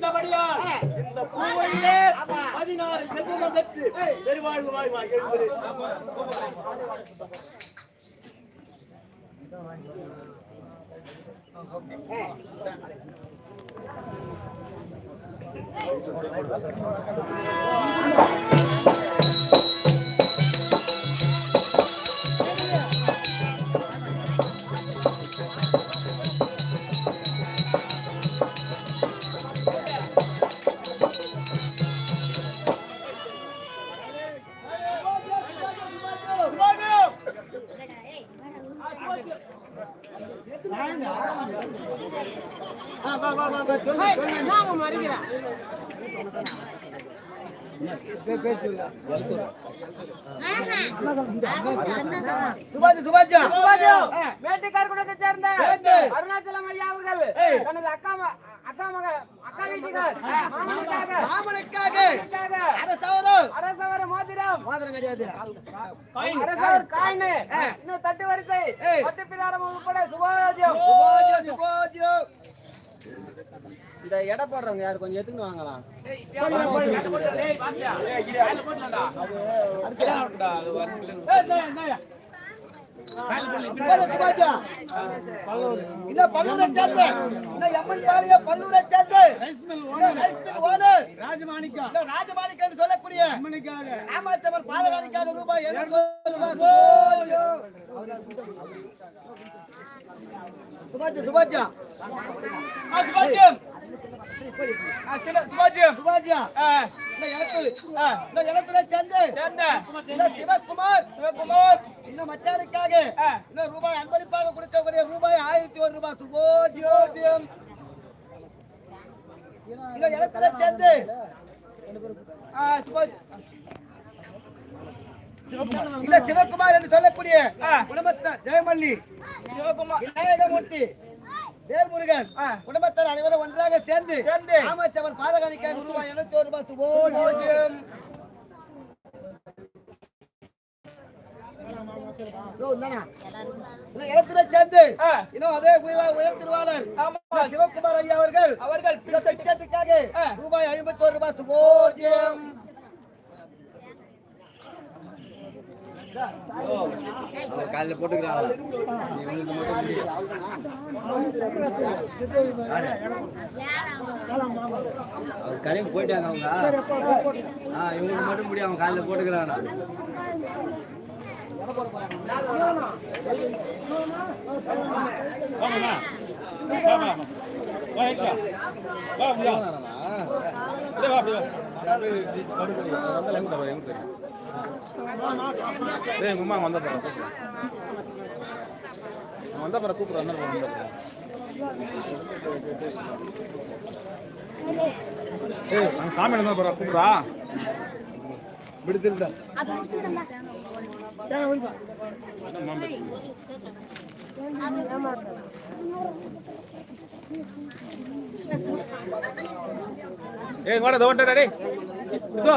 பணிந்தபடியால் இந்த பூவையிலே பதினாறு செல்வம் பெற்று பெருவாழ்வு வாழ்வாய் எழுந்திரு சுபாஜி சுபாஜா வேட்டைக்கார் குலத்தை சேர்ந்த. அருணாச்சலம் ஐயா அவர்கள் ஏய். தனது அக்கா அக்கா மக அக்கா வீட்டுக்கார் மாமனுக்காக மாமனுக்காக. வீட்டுக்காக அரசவரும். அரசவர மோதிரம். மாதரம் கிடையாது. அரசவர் காயினு இன்னும் தட்டு வரிசை ஏய். பட்டு பிதாரம் உட்பட சுபோஜியம் சுபாஜி சுபாஜி இந்த எடை போடுறவங்க யாரு? கொஞ்சம் எடுத்துன்னு வாங்கலாம் சுபாஜா இல்ல பல்லூரை சேர்ந்து இல்ல எம்மன் பாளைய பல்லூரை சேர்ந்து இல்ல ரைஸ் மில் ஓனர் ராஜமாணிக்கா. இல்ல ராஜமாணிக்கன்னு சொல்லக்கூடிய அம்மனுக்காக ராமாச்சவர் பாதகாணிக்காத ரூபாய் சுபாஜி சுபாஜா சுபாஜா சிவகுமார்? சிவகுமார். இந்த மச்சானுக்காக? இந்த ரூபாய் அன்பளிப்பாக கொடுக்கக்கூடிய ரூபாய் ஆயிரத்தி ஒரு ரூபாய். இந்த இடத்துல சேர்ந்து? சிவகுமார். என்று சொல்லக்கூடிய குடும்பத்தார் ஜெயமல்லி. சிவகுமார். விநாயகமூர்த்தி. வேல்முருகன் குடும்பத்தார் அனைவரும் ஒன்றாக சேர்ந்து. ராமச்சவன் பாதகாணிக்காக ரூபாய் எழுநூத்தி ஒரு ரூபாய் இடத்துல சேர்ந்து. இன்னும் அதே உயர் திருவாளர் சிவகுமார் ஐயா அவர்கள் அவர்கள். ரூபாய் ஐம்பத்தி ஒரு ரூபாய் சுபோஜியம் காலையில் போட்டுக்கிறாங்க அவர் கிளம்பி போயிட்டாங்க அவங்க. ஆ இவங்களுக்கு மட்டும் முடியும் அவங்க காலையில் போட்டுக்கிறாங்க ஏய் உமா அம்மா வந்த பாரு வந்த பாரு கூப்பிடுற வந்த பாரு ஏய் அந்த சாமி வந்தா பாரு கூப்பிடுறா விடுதில்டா ஏய் வாடா தோட்டடா டேய். இதோ.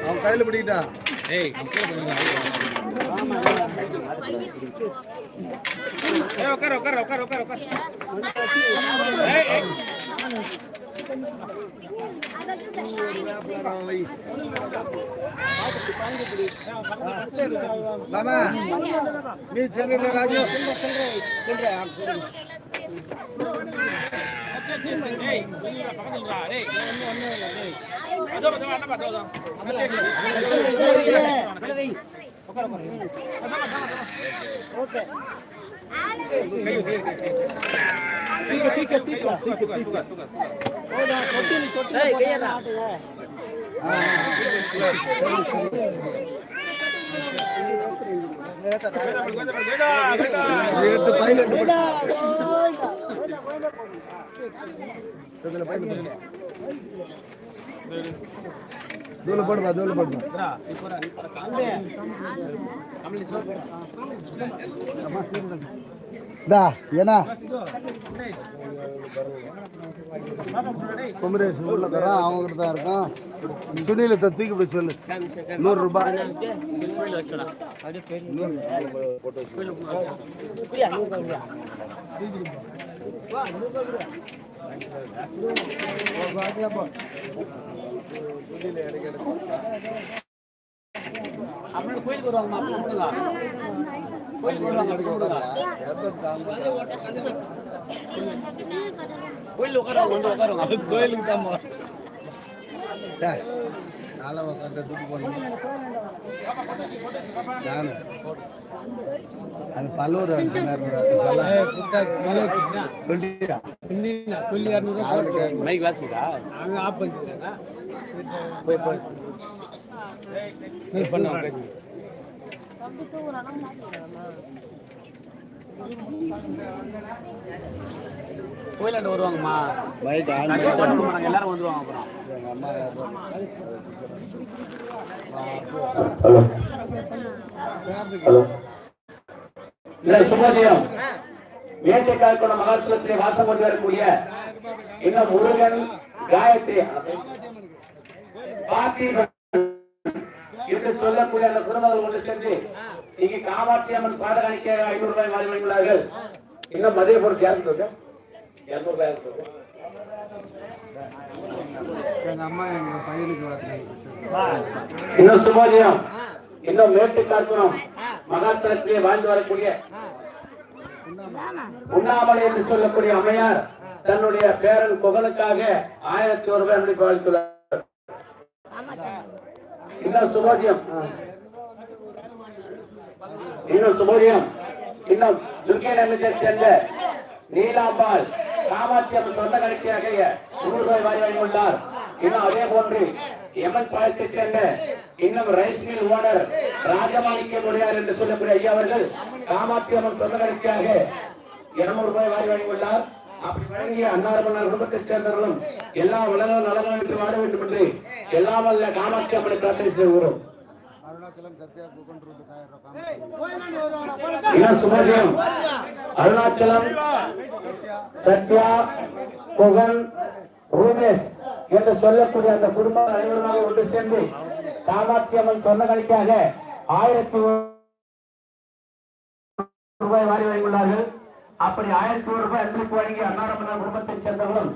அவன் கையில் பிடிக்கிட்டா? ஏய் ஏய் உட்கார உட்கார உட்கார உட்கார உட்கார ஏய் ஏய். மாமா நீ சென்னையில் ராஜு ஏய் கொஞ்சம் பக்கத்துல வா டேய் அதோ அதோ அண்ணா தூள போடுமா தூள போடுமா தா ஏனா குமரேஷ் ஊர்ல தரேன் அவங்க கிட்ட தான் இருக்கான். சுனில தூக்கி போய் சொல்லு. நூறு ரூபாய். அப்படின்னு கோயிலுக்கு வருவாங்க கோயிலுக்கு வருவாங்க கோயில் உட்காருவாங்க வந்து உட்காருவாங்க கோயிலுக்கு தான் காலை உட்காந்து தூக்கி போடணும் நானு அது பல்லூர் மைக் வாசிக்கா அங்க ஆஃப் பண்ணிட்டாங்க போய் போய் நீ பண்ண கோயிலாண்ட வருவாங்கம்மா. பைக் ஆன் எல்லாரும் வந்துருவாங்க அப்புறம். யாரும் ஹலோ. இந்த சுபஜயம் வேட்டை காய்கொண்ட மகாசுரத்திலே வாசம் கொண்டு வரக்கூடிய இன்னும் முருகன் காயத்ரி பார்த்திபன் என்று சொல்லக்கூடிய அந்த குடும்பங்கள் கொண்டு சென்று இங்கு காமாட்சி அம்மன் பாடகாணிக்க ஐநூறு ரூபாய் வாரி வழங்கியுள்ளார்கள் இன்னும் மதிய பொருள் இன்னும் சுபோதயம் இன்னும் மேட்டு காக்கணும் மகாஸ்தலத்திலே வாழ்ந்து வரக்கூடிய உண்ணாமலை என்று சொல்லக்கூடிய அம்மையார் தன்னுடைய பேரன் புகழுக்காக ஆயிரத்தி ஒரு ரூபாய் அன்பளிப்பு வாழ்த்துள்ளார். இன்னும் சுபோஜயம். இன்னும் சுபோஜயம். இன்னும் துர்கை நம்பிக்கை சேர்ந்த நீலாம்பாள். காமாட்சி அம்மன் சொந்த கணக்கியாக நூறு ரூபாய் வாரி வழங்கியுள்ளார் இன்னும் அதே போன்று எமன் பாலத்தை சேர்ந்த இன்னும் rice mill owner Rajamanikka Mudiyar என்று சொல்லக்கூடிய ஐயா அவர்கள் காமாட்சி அம்மன் சொந்த கணக்கியாக இருநூறு ரூபாய் வாரி வழங்கியுள்ளார் அப்படி வழங்கிய அன்னாரமன்னர் குடும்பத்தைச் சேர்ந்தவர்களும் எல்லா உலக நலனும் என்று வாழ வேண்டும் என்று எல்லாம் வல்ல காமாட்சி அம்மனை பிரார்த்தனை செய்கிறோம் அருணாச்சலம் சத்யா சுமதியம் அருணாச்சலம் சத்யா குகன் ரூபேஷ் என்று சொல்லக்கூடிய அந்த குடும்பம் அனைவருமாக ஒன்று சேர்ந்து காமாட்சி அம்மன் சொன்ன கணிக்காக ஆயிரத்தி ரூபாய் வாரி வழங்கியுள்ளார்கள். அப்படி ஆயிரத்தி ஒரு ரூபாய் அன்றைக்கு வழங்கி அன்னாரம்மன் குடும்பத்தைச் சேர்ந்தவர்களும்